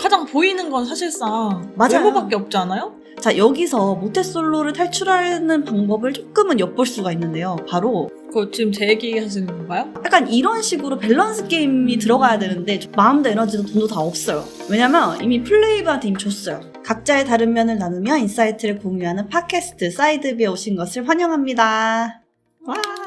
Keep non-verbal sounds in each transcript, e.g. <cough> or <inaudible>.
가장 보이는 건 사실상 맞아요. 외모밖에 없지 않아요? 자, 여기서 모태솔로를 탈출하는 방법을 조금은 엿볼 수가 있는데요. 바로 그거 지금 제 얘기 하시는 건가요? 약간 이런 식으로 밸런스 게임이 들어가야 되는데 마음도 에너지도 돈도 다 없어요. 왜냐면 이미 플레이브한테 이미 줬어요. 각자의 다른 면을 나누며 인사이트를 공유하는 팟캐스트 사이드비에 오신 것을 환영합니다. 와.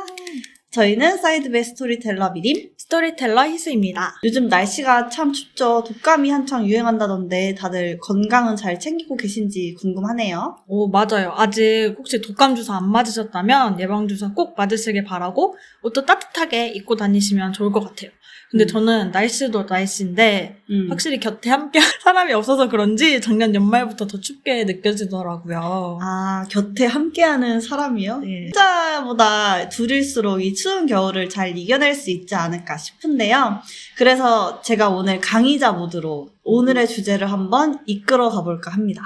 저희는 사이드비의 스토리텔러 미림. 스토리텔러 희수입니다. 요즘 날씨가 참 춥죠. 독감이 한창 유행한다던데 다들 건강은 잘 챙기고 계신지 궁금하네요. 오, 맞아요. 아직 혹시 독감 주사 안 맞으셨다면 예방 주사 꼭 맞으시길 바라고 옷도 따뜻하게 입고 다니시면 좋을 것 같아요. 근데 음. 저는 날씨도 날씨인데 음. 확실히 곁에 함께 사람이 없어서 그런지 작년 연말부터 더 춥게 느껴지더라고요. 아, 곁에 함께하는 사람이요? 네. 혼자보다 둘일수록 이 추운 겨울을 잘 이겨낼 수 있지 않을까 싶은데요. 그래서 제가 오늘 강의자 모드로 오늘의 주제를 한번 이끌어 가볼까 합니다.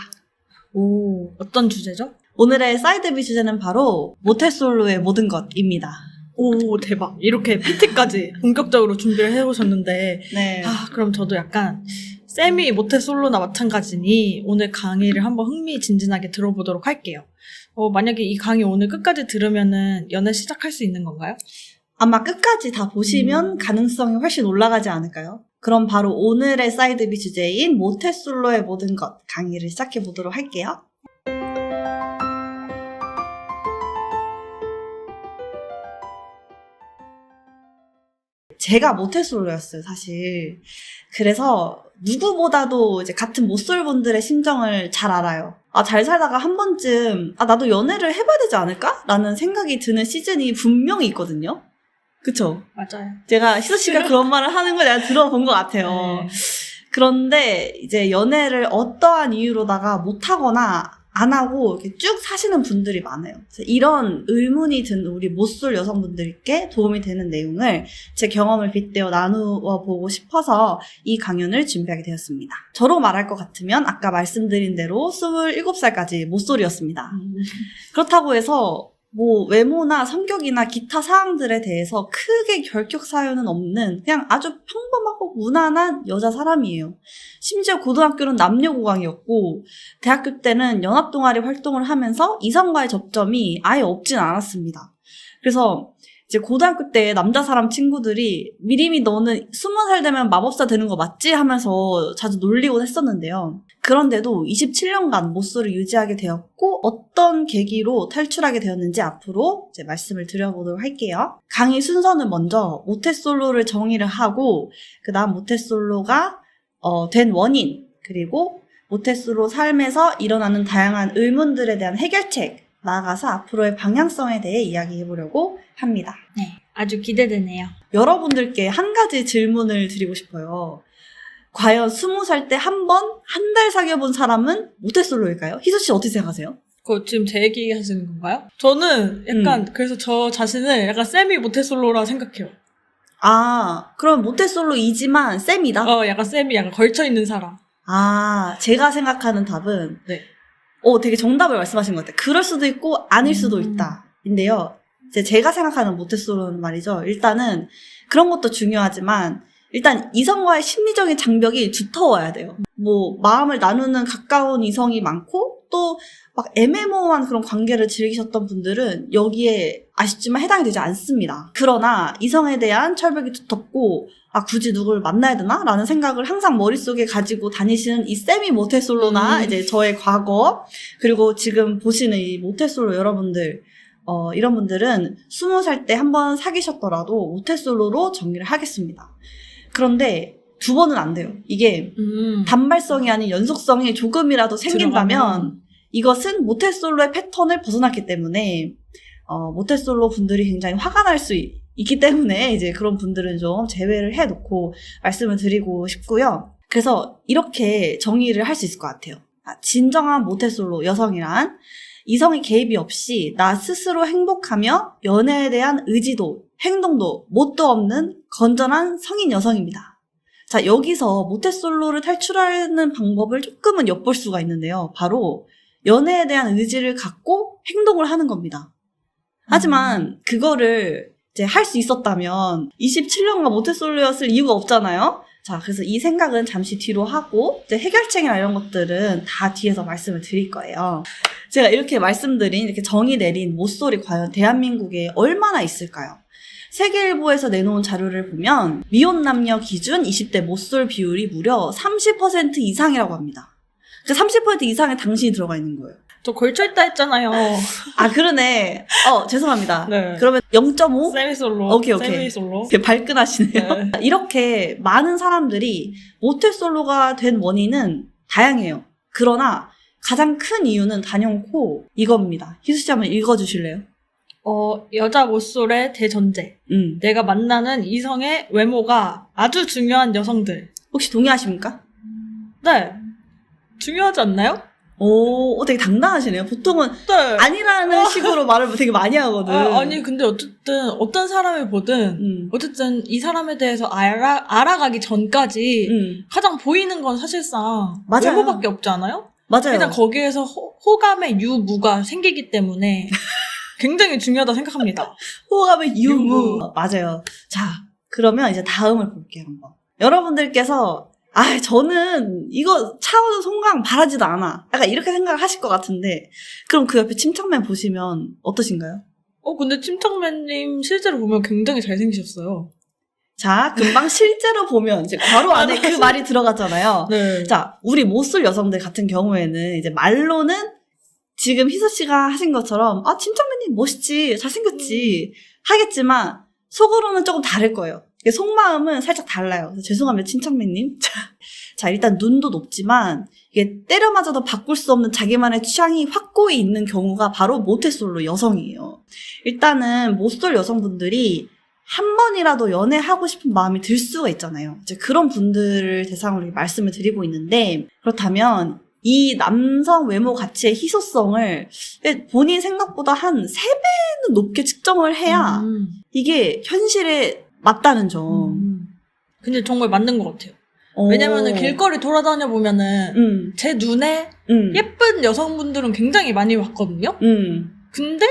오, 어떤 주제죠? 오늘의 사이드비 주제는 바로 모태솔로의 모든 것입니다. 오, 대박. 이렇게 PT까지 <laughs> 본격적으로 준비를 해오셨는데, 네. 아, 그럼 저도 약간, 세미 모태솔로나 마찬가지니 오늘 강의를 한번 흥미진진하게 들어보도록 할게요. 어, 만약에 이 강의 오늘 끝까지 들으면은 연애 시작할 수 있는 건가요? 아마 끝까지 다 보시면 음. 가능성이 훨씬 올라가지 않을까요? 그럼 바로 오늘의 사이드비 주제인 모태솔로의 모든 것 강의를 시작해 보도록 할게요. 제가 모태솔로였어요, 사실. 그래서 누구보다도 이제 같은 모쏠분들의 심정을 잘 알아요. 아, 잘 살다가 한 번쯤, 아, 나도 연애를 해봐야 되지 않을까? 라는 생각이 드는 시즌이 분명히 있거든요. 그쵸? 맞아요. 제가 희수 씨가 <laughs> 그런 말을 하는 걸 내가 들어본 것 같아요. 네. 그런데 이제 연애를 어떠한 이유로다가 못하거나 안 하고 이렇게 쭉 사시는 분들이 많아요. 이런 의문이 든 우리 못쏠 여성분들께 도움이 되는 내용을 제 경험을 빗대어 나누어 보고 싶어서 이 강연을 준비하게 되었습니다. 저로 말할 것 같으면 아까 말씀드린 대로 27살까지 못쏠이었습니다. 그렇다고 해서 뭐 외모나 성격이나 기타 사항들에 대해서 크게 결격 사유는 없는 그냥 아주 평범하고 무난한 여자 사람이에요. 심지어 고등학교는 남녀고강이었고 대학교 때는 연합동아리 활동을 하면서 이성과의 접점이 아예 없진 않았습니다. 그래서 이제 고등학교 때 남자 사람 친구들이 미림이 너는 스무 살 되면 마법사 되는 거 맞지? 하면서 자주 놀리곤 했었는데요. 그런데도 27년간 모쏠을 유지하게 되었고 어떤 계기로 탈출하게 되었는지 앞으로 이제 말씀을 드려보도록 할게요. 강의 순서는 먼저 모태솔로를 정의를 하고 그 다음 모태솔로가 어, 된 원인 그리고 모태솔로 삶에서 일어나는 다양한 의문들에 대한 해결책 나아가서 앞으로의 방향성에 대해 이야기해 보려고 합니다. 네. 아주 기대되네요. 여러분들께 한 가지 질문을 드리고 싶어요. 과연 스무 살 때 한 번, 한 달 사귀어본 사람은 모태솔로일까요? 희수 씨 어떻게 생각하세요? 그거 지금 제 얘기 하시는 건가요? 저는 약간, 음. 그래서 저 자신을 약간 세미 모태솔로라 생각해요. 아, 그럼 모태솔로이지만 쌤이다? 어, 약간 세미, 약간 걸쳐있는 사람. 아, 제가 생각하는 답은, 네. 어, 되게 정답을 말씀하신 것 같아요. 그럴 수도 있고, 아닐 수도 음. 있다. 인데요. 이제 제가 생각하는 모태솔로는 말이죠. 일단은, 그런 것도 중요하지만, 일단 이성과의 심리적인 장벽이 두터워야 돼요. 뭐, 마음을 나누는 가까운 이성이 많고, 또, 막 애매모호한 그런 관계를 즐기셨던 분들은 여기에 아쉽지만 해당이 되지 않습니다. 그러나 이성에 대한 철벽이 두텁고, 아, 굳이 누굴 만나야 되나? 라는 생각을 항상 머릿속에 가지고 다니시는 이 세미 모태솔로나 음. 이제 저의 과거, 그리고 지금 보시는 이 모태솔로 여러분들, 어, 이런 분들은 스무 살 때 한번 사귀셨더라도 모태솔로로 정리를 하겠습니다. 그런데 두 번은 안 돼요. 이게 음. 단발성이 아닌 연속성이 조금이라도 생긴다면 들어가면. 이것은 모태솔로의 패턴을 벗어났기 때문에 어, 모태솔로 분들이 굉장히 화가 날 수 있기 때문에 이제 그런 분들은 좀 제외를 해놓고 말씀을 드리고 싶고요. 그래서 이렇게 정의를 할 수 있을 것 같아요. 아, 진정한 모태솔로 여성이란 이성의 개입이 없이 나 스스로 행복하며 연애에 대한 의지도 행동도 뭣도 없는 건전한 성인 여성입니다. 자, 여기서 모태솔로를 탈출하는 방법을 조금은 엿볼 수가 있는데요. 바로 연애에 대한 의지를 갖고 행동을 하는 겁니다. 하지만 그거를 이제 할 수 있었다면 27년간 모태솔로였을 이유가 없잖아요. 자, 그래서 이 생각은 잠시 뒤로 하고, 이제 해결책이나 이런 것들은 다 뒤에서 말씀을 드릴 거예요. 제가 이렇게 말씀드린, 이렇게 정의 내린 모쏠이 과연 대한민국에 얼마나 있을까요? 세계일보에서 내놓은 자료를 보면, 미혼 남녀 기준 20대 모쏠 비율이 무려 30% 이상이라고 합니다. 그30% 이상에 당신이 들어가 있는 거예요. 저 걸쳐있다 했잖아요. 아, 그러네. 어, 죄송합니다. 네. 그러면 0.5? 세미솔로. 오케이, 오케이. 세미솔로. 되게 발끈하시네요. 네. <laughs> 이렇게 많은 사람들이 모태솔로가 된 원인은 다양해요. 그러나 가장 큰 이유는 단연코 이겁니다. 희수 씨 한번 읽어주실래요? 어, 여자 모쏠의 대전제. 음. 내가 만나는 이성의 외모가 아주 중요한 여성들. 혹시 동의하십니까? 네. 중요하지 않나요? 오, 어, 되게 당당하시네요. 보통은 네. 아니라는 식으로 말을 되게 많이 하거든. 아, 아니, 근데 어쨌든 어떤 사람을 보든 음. 어쨌든 이 사람에 대해서 알아, 알아가기 전까지 음. 가장 보이는 건 사실상 맞아요. 외모밖에 없지 않아요? 맞아요. 일단 거기에서 호, 호감의 유무가 생기기 때문에 <laughs> 굉장히 중요하다 생각합니다. <laughs> 호감의 유무. 유무. 어, 맞아요. 자, 그러면 이제 다음을 볼게요, 한번. 여러분들께서, 아, 저는 이거 차오는 송강 바라지도 않아. 약간 이렇게 생각을 하실 것 같은데, 그럼 그 옆에 침착맨 보시면 어떠신가요? 어, 근데 침착맨님 실제로 보면 굉장히 잘생기셨어요. 자, 금방 실제로 보면 이제 괄호 안에 그 <laughs> 말이 들어갔잖아요. 네. 자, 우리 못쏠 여성들 같은 경우에는 이제 말로는 지금 희수 씨가 하신 것처럼 아 침착맨님 멋있지 잘생겼지 하겠지만 속으로는 조금 다를 거예요. 이게 속마음은 살짝 달라요. 죄송합니다 침착맨님. <laughs> 자, 자 일단 눈도 높지만 이게 때려 맞아도 바꿀 수 없는 자기만의 취향이 확고히 있는 경우가 바로 모태솔로 여성이에요. 일단은 모쏠 여성분들이 한 번이라도 연애하고 싶은 마음이 들 수가 있잖아요. 이제 그런 분들을 대상으로 말씀을 드리고 있는데, 그렇다면 이 남성 외모 가치의 희소성을 본인 생각보다 한 3배는 높게 측정을 해야 음. 이게 현실에 맞다는 점. 음. 근데 정말 맞는 것 같아요. 어. 왜냐면은 길거리 돌아다녀 보면은 음, 제 눈에 음, 예쁜 여성분들은 굉장히 많이 봤거든요. 음, 근데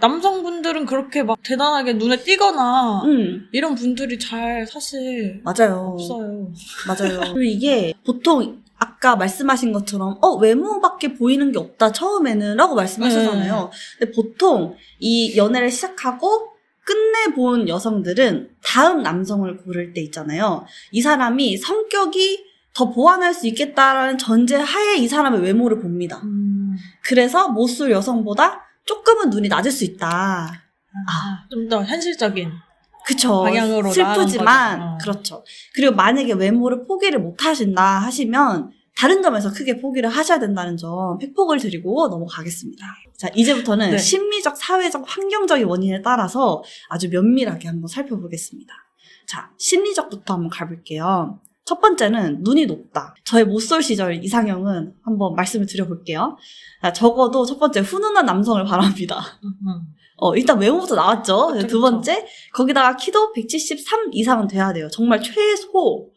남성분들은 그렇게 막 대단하게 눈에 띄거나 음, 이런 분들이 잘 사실 맞아요. 없어요. 맞아요. 그리고 이게 보통 아까 말씀하신 것처럼 어 외모밖에 보이는 게 없다 처음에는 라고 말씀하셨잖아요. 근데 보통 이 연애를 시작하고 끝내 본 여성들은 다음 남성을 고를 때 있잖아요. 이 사람이 성격이 더 보완할 수 있겠다라는 전제 하에 이 사람의 외모를 봅니다. 음. 그래서 못쏠 여성보다 조금은 눈이 낮을 수 있다. 아, 좀 더 현실적인. 그쵸. 방향으로 슬프지만. 어. 그렇죠. 그리고 만약에 외모를 포기를 못 하신다 하시면, 다른 점에서 크게 포기를 하셔야 된다는 점 팩폭을 드리고 넘어가겠습니다. 자, 이제부터는 네. 심리적, 사회적, 환경적인 원인에 따라서 아주 면밀하게 한번 살펴보겠습니다. 자, 심리적부터 한번 가볼게요. 첫 번째는 눈이 높다. 저의 못쏠 시절 이상형은 한번 말씀을 드려볼게요. 자, 적어도 첫 번째 훈훈한 남성을 바랍니다. 음. 어, 일단 외모부터 나왔죠. 그쵸, 두 번째, 거기다가 키도 173 이상은 돼야 돼요. 정말 최소.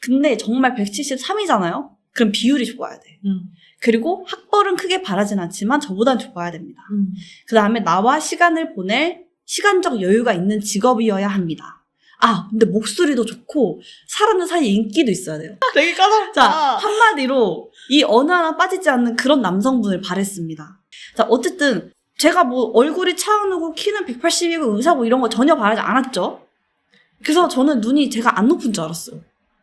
근데 정말 173이잖아요? 그럼 비율이 좋아야 돼. 음. 그리고 학벌은 크게 바라진 않지만 저보단 좋아야 됩니다. 음. 그 다음에 나와 시간을 보낼 시간적 여유가 있는 직업이어야 합니다. 아, 근데 목소리도 좋고, 사람들 사이에 인기도 있어야 돼요. <laughs> 되게 까다롭다. 자, 한마디로 이 어느 하나 빠지지 않는 그런 남성분을 바랬습니다. 자, 어쨌든 제가 뭐 얼굴이 차은우고 키는 180이고 의사고 이런 거 전혀 바라지 않았죠. 그래서 저는 눈이 제가 안 높은 줄 알았어요.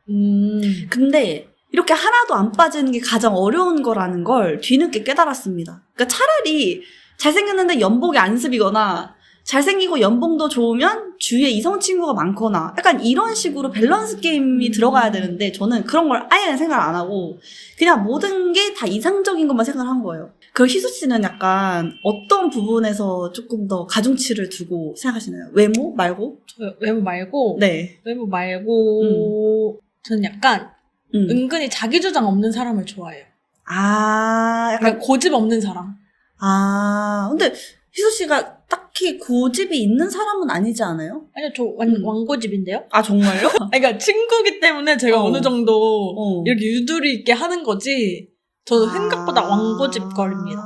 음. 근데 이렇게 하나도 안 빠지는 게 가장 어려운 거라는 걸 뒤늦게 깨달았습니다. 그러니까 차라리 잘생겼는데 연봉이 안습이거나 잘생기고 연봉도 좋으면 주위에 이성 친구가 많거나 약간 이런 식으로 밸런스 게임이 음. 들어가야 되는데 저는 그런 걸 아예 생각 안 하고 그냥 모든 게 다 이상적인 것만 생각한 거예요. 그 희수 씨는 약간 어떤 부분에서 조금 더 가중치를 두고 생각하시나요? 외모 말고? 저 외모 말고 네. 외모 말고 저는 약간 음. 은근히 자기 주장 없는 사람을 좋아해요. 아, 약간 그러니까 고집 없는 사람. 아, 근데 희수 씨가 딱히 고집이 있는 사람은 아니지 않아요? 아니요, 저 완, 음. 왕고집인데요? 아, 정말요? <laughs> 그러니까 친구기 때문에 제가 어. 어. 느 정도 어. 이렇게 유두리 있게 하는 거지. 저도 아. 생각보다 왕고집 걸입니다.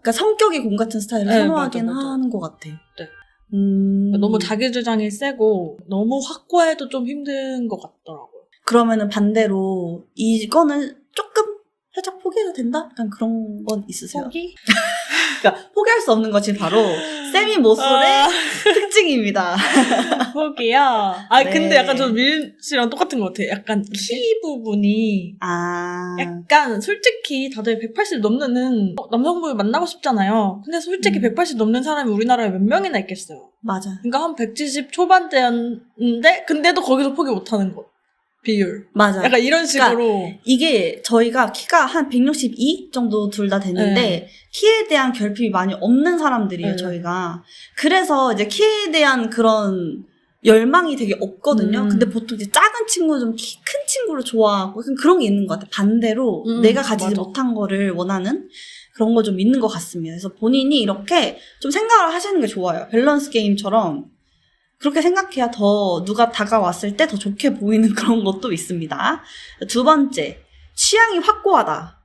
그러니까 성격이 공 같은 스타일을 네, 선호하긴 맞아, 맞아. 하는 것 같아. 네. 음. 너무 자기 주장이 세고 너무 확고해도 좀 힘든 것 같더라고요. 그러면은 반대로 이거는 조금 살짝 포기해도 된다? 약간 그런 건 있으세요? 포기? <laughs> 그러니까 포기할 수 없는 것이 바로 세미 모쏠의 아, 특징입니다. <laughs> 포기요? 아, 네. 근데 약간 저밀 씨랑 똑같은 것 같아. 약간 키 부분이 아, 약간 솔직히 다들 180 넘는 어, 남성분을 만나고 싶잖아요. 근데 솔직히 음. 180 넘는 사람이 우리나라에 몇 명이나 있겠어요. 맞아. 그러니까 한 170 초반대였는데 근데도 거기서 포기 못하는 것 비율. 맞아. 약간 이런 식으로 이게 저희가 키가 한 162 정도 둘 다 됐는데 네. 키에 대한 결핍이 많이 없는 사람들이에요, 네. 저희가. 그래서 이제 키에 대한 그런 열망이 되게 없거든요. 음. 근데 보통 이제 작은 친구 좀 키 큰 친구를 좋아하고 그런 게 있는 것 같아요. 반대로 음, 내가 가지지 맞아. 못한 거를 원하는 그런 거 좀 있는 것 같습니다. 그래서 본인이 이렇게 좀 생각을 하시는 게 좋아요. 밸런스 게임처럼 그렇게 생각해야 더 누가 다가왔을 때 더 좋게 보이는 <laughs> 그런 것도 있습니다. 두 번째, 취향이 확고하다.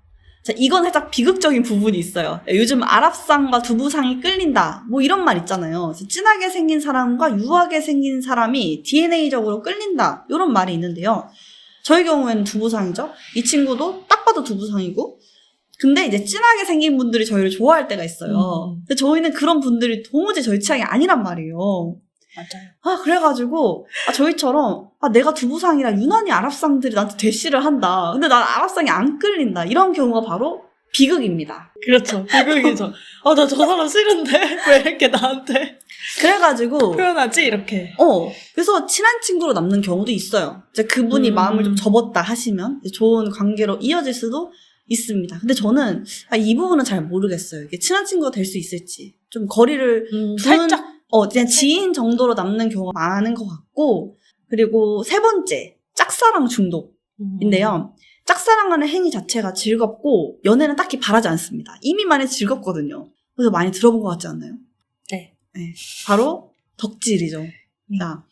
자, 이건 살짝 비극적인 부분이 있어요. 요즘 아랍상과 두부상이 끌린다. 뭐 이런 말 있잖아요. 진하게 생긴 사람과 유하게 생긴 사람이 DNA적으로 끌린다. 이런 말이 있는데요. 저희 경우에는 두부상이죠. 이 친구도 딱 봐도 두부상이고. 근데 이제 진하게 생긴 분들이 저희를 좋아할 때가 있어요. 음. 근데 저희는 그런 분들이 도무지 저희 취향이 아니란 말이에요. 맞아요. 아, 그래가지고, 아, 저희처럼, 아, 내가 두부상이라 유난히 아랍상들이 나한테 대시를 한다. 근데 난 아랍상이 안 끌린다. 이런 경우가 바로 비극입니다. 그렇죠. 비극이죠. 아, 나 저 사람 싫은데? <laughs> 왜 이렇게 나한테 그래가지고, 표현하지? 이렇게. 어, 그래서 친한 친구로 남는 경우도 있어요. 이제 그분이 음. 마음을 좀 접었다 하시면 이제 좋은 관계로 이어질 수도 있습니다. 근데 저는 아, 이 부분은 잘 모르겠어요. 이게 친한 친구가 될 수 있을지. 좀 거리를 음, 두는- 살짝. 어, 그냥 지인 정도로 남는 경우가 많은 것 같고, 그리고 세 번째, 짝사랑 중독인데요. 음. 짝사랑하는 행위 자체가 즐겁고, 연애는 딱히 바라지 않습니다. 이미 많이 즐겁거든요. 그래서 많이 들어본 것 같지 않나요? 네. 바로 덕질이죠. 음. 자,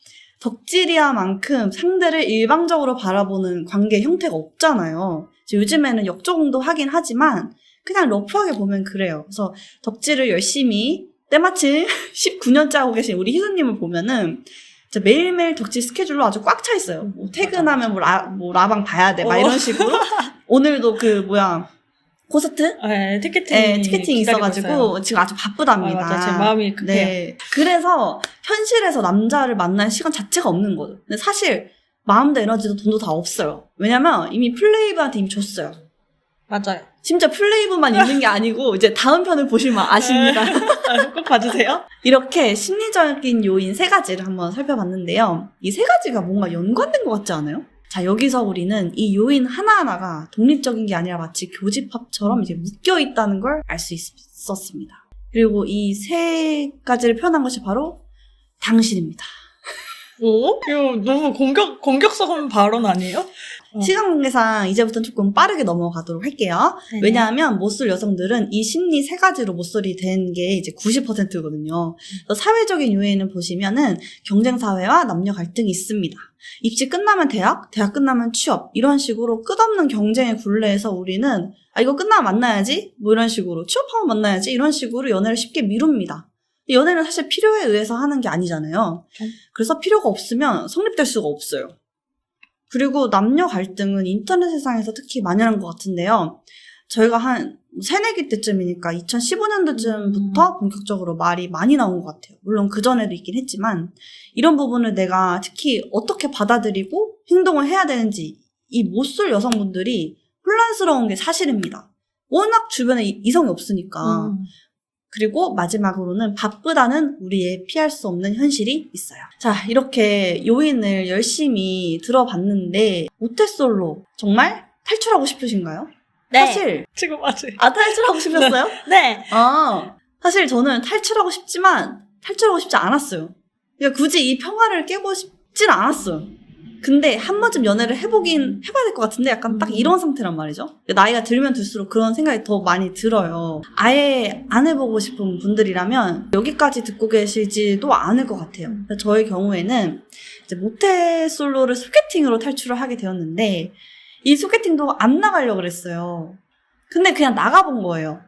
덕질이야만큼 상대를 일방적으로 바라보는 관계 형태가 없잖아요. 요즘에는 역적응도 하긴 하지만 그냥 러프하게 보면 그래요. 그래서 덕질을 열심히 때마침 <laughs> 19년째 하고 계신 우리 희수님을 보면은 진짜 매일매일 덕질 스케줄로 아주 꽉 차 있어요. 뭐 음, 퇴근하면 뭐, 라, 뭐 라방 봐야 돼. 막 어. 이런 식으로. 오늘도 그 뭐야 콘서트? 네, 티켓팅. 네, 티켓팅 있어가지고 있어요. 지금 아주 바쁘답니다. 아, 맞아. 제 마음이 급해요. 네. 그래서 현실에서 남자를 만날 시간 자체가 없는 거죠. 근데 사실 마음도 에너지도 돈도 다 없어요. 왜냐면 이미 플레이브한테 이미 줬어요. 맞아요. 심지어 플레이브만 있는 게 아니고 이제 다음 편을 보시면 아십니다. 아, 꼭 봐주세요. 이렇게 심리적인 요인 세 가지를 한번 살펴봤는데요. 이 세 가지가 뭔가 연관된 것 같지 않아요? 자, 여기서 우리는 이 요인 하나하나가 독립적인 게 아니라 마치 교집합처럼 이제 묶여 있다는 걸 알 수 있었습니다. 그리고 이 세 가지를 표현한 것이 바로 당신입니다. 오? 이거 너무 공격, 공격성 발언 아니에요? 어. 시간 관계상 이제부터 조금 빠르게 넘어가도록 할게요. 네네. 왜냐하면 못쏠 여성들은 이 심리 세 가지로 못쏠이 된 게 이제 90%거든요. 사회적인 요인을 보시면은 경쟁 사회와 남녀 갈등이 있습니다. 입시 끝나면 대학, 대학 끝나면 취업 이런 식으로 끝없는 경쟁의 굴레에서 우리는 아 이거 끝나면 만나야지 뭐 이런 식으로 취업하면 만나야지 이런 식으로 연애를 쉽게 미룹니다. 연애는 사실 필요에 의해서 하는 게 아니잖아요. 음. 그래서 필요가 없으면 성립될 수가 없어요. 그리고 남녀 갈등은 인터넷 세상에서 특히 만연한 것 같은데요. 저희가 한 새내기 때쯤이니까 2015년도쯤부터 본격적으로 말이 많이 나온 것 같아요. 물론 그전에도 있긴 했지만 이런 부분을 내가 특히 어떻게 받아들이고 행동을 해야 되는지 이 못쏠 여성분들이 혼란스러운 게 사실입니다. 워낙 주변에 이- 이성이 없으니까. 음. 그리고 마지막으로는 바쁘다는 우리의 피할 수 없는 현실이 있어요. 자, 이렇게 요인을 열심히 들어봤는데 모태솔로 정말 탈출하고 싶으신가요? 네. 사실 지금 아직. 아 탈출하고 싶었어요? <laughs> 네. 아 사실 저는 탈출하고 싶지만 탈출하고 싶지 않았어요. 그러니까 굳이 이 평화를 깨고 싶진 않았어요. 근데 한 번쯤 연애를 해보긴 해봐야 될 것 같은데 약간 딱 음. 이런 상태란 말이죠. 나이가 들면 들수록 그런 생각이 더 많이 들어요. 아예 안 해보고 싶은 분들이라면 여기까지 듣고 계시지도 않을 것 같아요. 그래서 저의 경우에는 이제 모태솔로를 소개팅으로 탈출을 하게 되었는데 이 소개팅도 안 나가려고 그랬어요. 근데 그냥 나가본 거예요.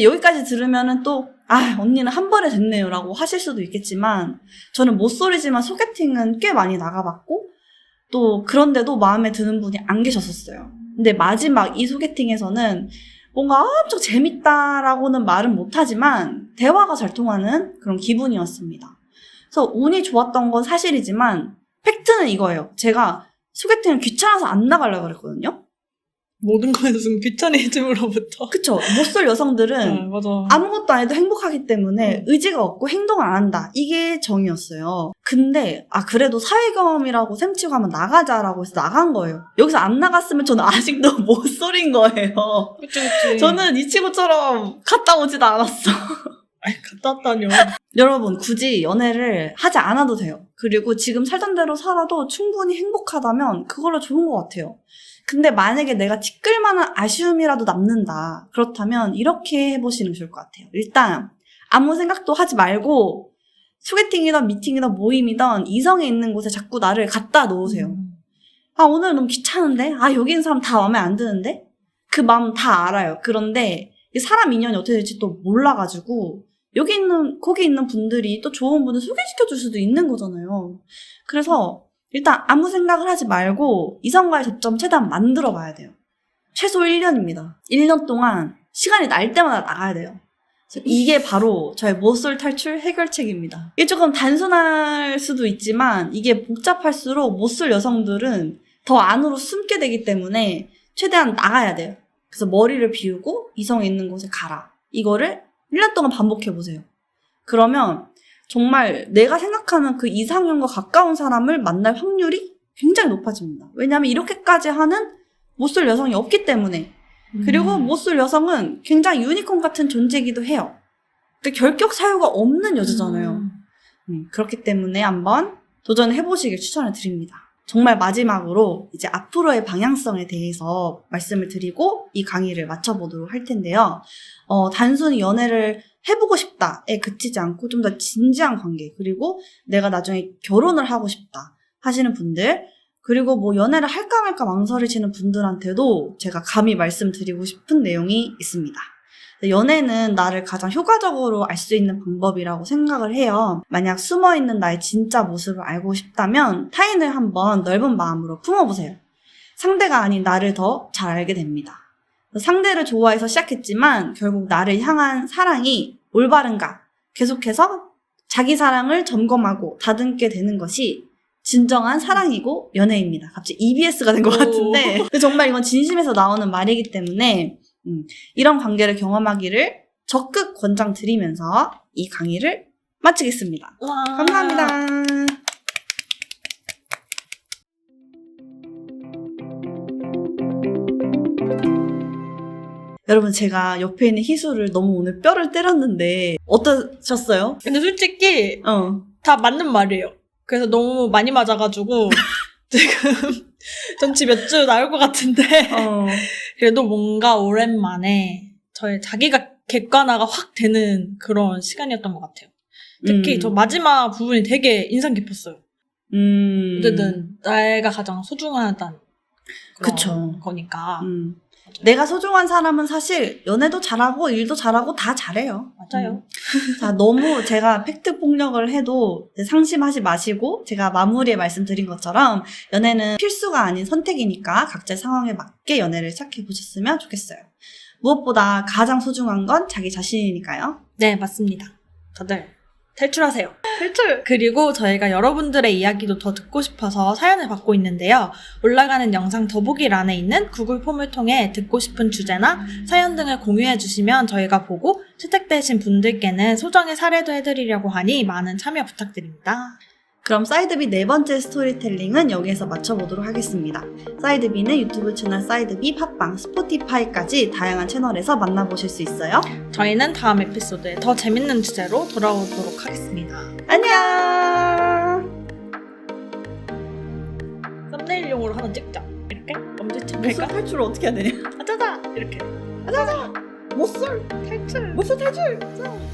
여기까지 들으면은 또, 아, 언니는 한 번에 됐네요. 라고 하실 수도 있겠지만, 저는 못소리지만 소개팅은 꽤 많이 나가봤고, 또 그런데도 마음에 드는 분이 안 계셨었어요. 근데 마지막 이 소개팅에서는 뭔가 엄청 재밌다라고는 말은 못하지만 대화가 잘 통하는 그런 기분이었습니다. 그래서 운이 좋았던 건 사실이지만 팩트는 이거예요. 제가 소개팅을 귀찮아서 안 나가려고 그랬거든요. 모든 거에서 좀 귀차니즘으로부터. <laughs> 그쵸. 못쏠 여성들은 네, 맞아. 아무것도 안 해도 행복하기 때문에 음. 의지가 없고 행동을 안 한다. 이게 정이었어요. 근데 아 그래도 사회 경험이라고 셈치고 하면 나가자라고 해서 나간 거예요. 여기서 안 나갔으면 저는 아직도 <laughs> 못 쏠인 거예요. 그치, 그치. 저는 이 친구처럼 갔다 오지도 않았어. 아이, 갔다 왔다뇨. <laughs> 여러분 굳이 연애를 하지 않아도 돼요. 그리고 지금 살던 대로 살아도 충분히 행복하다면 그걸로 좋은 것 같아요. 근데 만약에 내가 티끌만한 아쉬움이라도 남는다. 그렇다면 이렇게 해보시는 게 좋을 것 같아요. 일단 아무 생각도 하지 말고 소개팅이든 미팅이든 모임이든 이성에 있는 곳에 자꾸 나를 갖다 놓으세요. 음. 아 오늘 너무 귀찮은데? 아 여기 있는 사람 다 마음에 안 드는데? 그 마음 다 알아요. 그런데 이 사람 인연이 어떻게 될지 또 몰라가지고 여기 있는 거기 있는 분들이 또 좋은 분을 소개시켜 줄 수도 있는 거잖아요. 그래서 일단 아무 생각을 하지 말고 이성과의 접점 최대한 만들어 봐야 돼요. 최소 1년입니다. 1년 동안 시간이 날 때마다 나가야 돼요. 이게 바로 저의 못쏠 탈출 해결책입니다. 이게 조금 단순할 수도 있지만 이게 복잡할수록 못쏠 여성들은 더 안으로 숨게 되기 때문에 최대한 나가야 돼요. 그래서 머리를 비우고 이성에 있는 곳에 가라. 이거를 1년 동안 반복해 보세요. 그러면 정말 내가 생각하는 그 이상형과 가까운 사람을 만날 확률이 굉장히 높아집니다. 왜냐하면 이렇게까지 하는 못쏠 여성이 없기 때문에 그리고 음. 못쏠 여성은 굉장히 유니콘 같은 존재이기도 해요. 그 결격 사유가 없는 여자잖아요. 음. 음, 그렇기 때문에 한번 도전해 보시길 추천을 드립니다. 정말 마지막으로 이제 앞으로의 방향성에 대해서 말씀을 드리고 이 강의를 마쳐보도록 할 텐데요. 어, 단순히 연애를 해보고 싶다에 그치지 않고 좀 더 진지한 관계, 그리고 내가 나중에 결혼을 하고 싶다 하시는 분들, 그리고 뭐 연애를 할까 말까 망설이시는 분들한테도 제가 감히 말씀드리고 싶은 내용이 있습니다. 연애는 나를 가장 효과적으로 알 수 있는 방법이라고 생각을 해요. 만약 숨어 있는 나의 진짜 모습을 알고 싶다면 타인을 한번 넓은 마음으로 품어보세요. 상대가 아닌 나를 더 잘 알게 됩니다. 상대를 좋아해서 시작했지만 결국 나를 향한 사랑이 올바른가 계속해서 자기 사랑을 점검하고 다듬게 되는 것이 진정한 사랑이고 연애입니다. 갑자기 EBS가 된것 오. 같은데 정말 이건 진심에서 나오는 말이기 때문에 음, 이런 관계를 경험하기를 적극 권장드리면서 이 강의를 마치겠습니다. 와. 감사합니다. 여러분 제가 옆에 있는 희수를 너무 오늘 뼈를 때렸는데 어떠셨어요? 근데 솔직히 어. 다 맞는 말이에요. 그래서 너무 많이 맞아가지고 <laughs> 지금 전치 몇 주 나올 것 같은데 어. <laughs> 그래도 뭔가 오랜만에 저의 자기가 객관화가 확 되는 그런 시간이었던 것 같아요. 특히 음. 저 마지막 부분이 되게 인상 깊었어요. 음. 어쨌든 내가 가장 소중하다는 그런 그쵸. 거니까 음. 내가 소중한 사람은 사실 연애도 잘하고 일도 잘하고 다 잘해요. 맞아요. 자, 너무 제가 팩트 폭력을 해도 상심하지 마시고 제가 마무리에 말씀드린 것처럼 연애는 필수가 아닌 선택이니까 각자의 상황에 맞게 연애를 시작해 보셨으면 좋겠어요. 무엇보다 가장 소중한 건 자기 자신이니까요. 네 맞습니다. 다들 탈출하세요. 탈출. 그리고 저희가 여러분들의 이야기도 더 듣고 싶어서 사연을 받고 있는데요. 올라가는 영상 더보기란에 있는 구글 폼을 통해 듣고 싶은 주제나 사연 등을 공유해 주시면 저희가 보고 채택되신 분들께는 소정의 사례도 해드리려고 하니 많은 참여 부탁드립니다. 그럼 사이드비 네 번째 스토리텔링은 여기에서 마쳐보도록 하겠습니다. 사이드비는 유튜브 채널 사이드비, 팟빵, 스포티파이까지 다양한 채널에서 만나보실 수 있어요. 저희는 다음 에피소드에 더 재밌는 주제로 돌아오도록 하겠습니다. 안녕! 썸네일용으로 하나 찍자. 이렇게 엄지척 못쏠 할까? 탈출을 어떻게 해야 되냐? 아자자 이렇게 못쏠! 탈출. 못쏠 탈출!